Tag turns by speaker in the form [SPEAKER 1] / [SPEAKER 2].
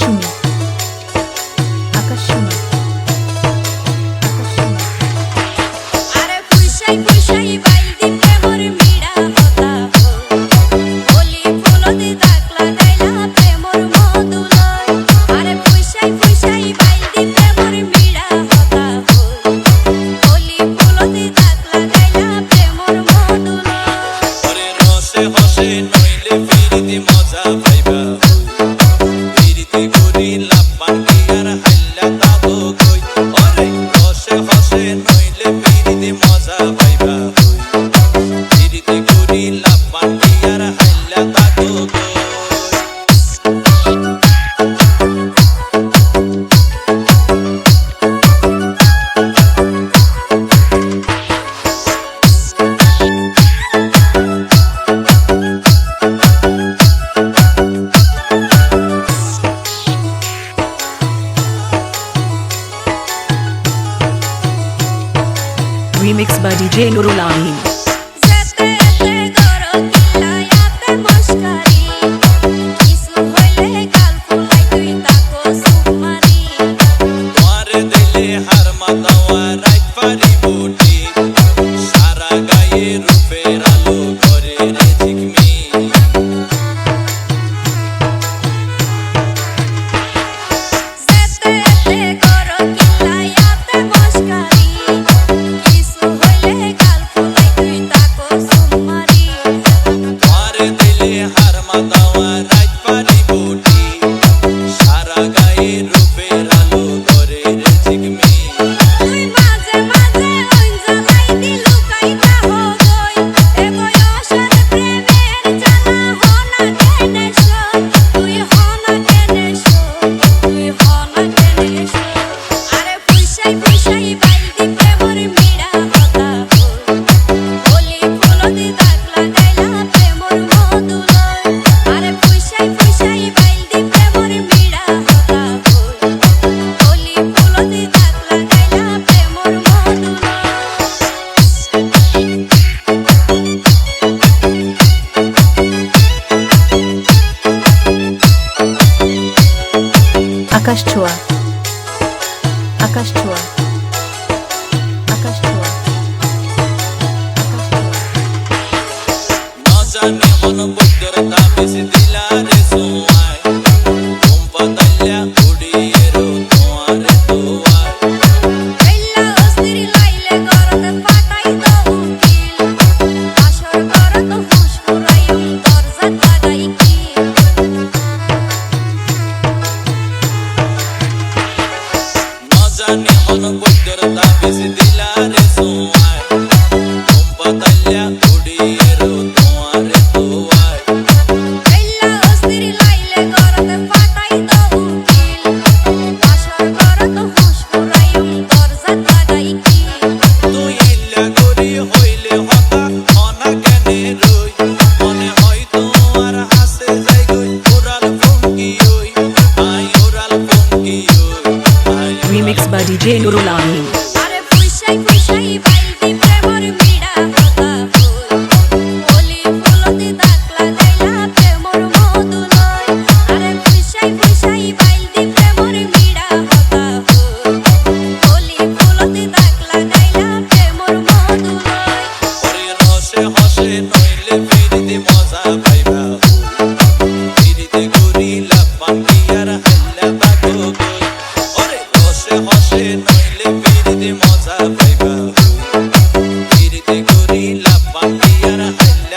[SPEAKER 1] শুনি। আকাশ শুনি। আকাশ শুনি।
[SPEAKER 2] আরে
[SPEAKER 3] পুষাই পুষাই Mimi ni mwaza baiba
[SPEAKER 4] remix by DJ Nurul
[SPEAKER 1] আকাশ ছোঁয়া। আকাশ ছোঁয়া। আকাশ ছোঁয়া।
[SPEAKER 3] জানি
[SPEAKER 4] অনুভূতির by DJ Nurul Amin.
[SPEAKER 3] Yeah.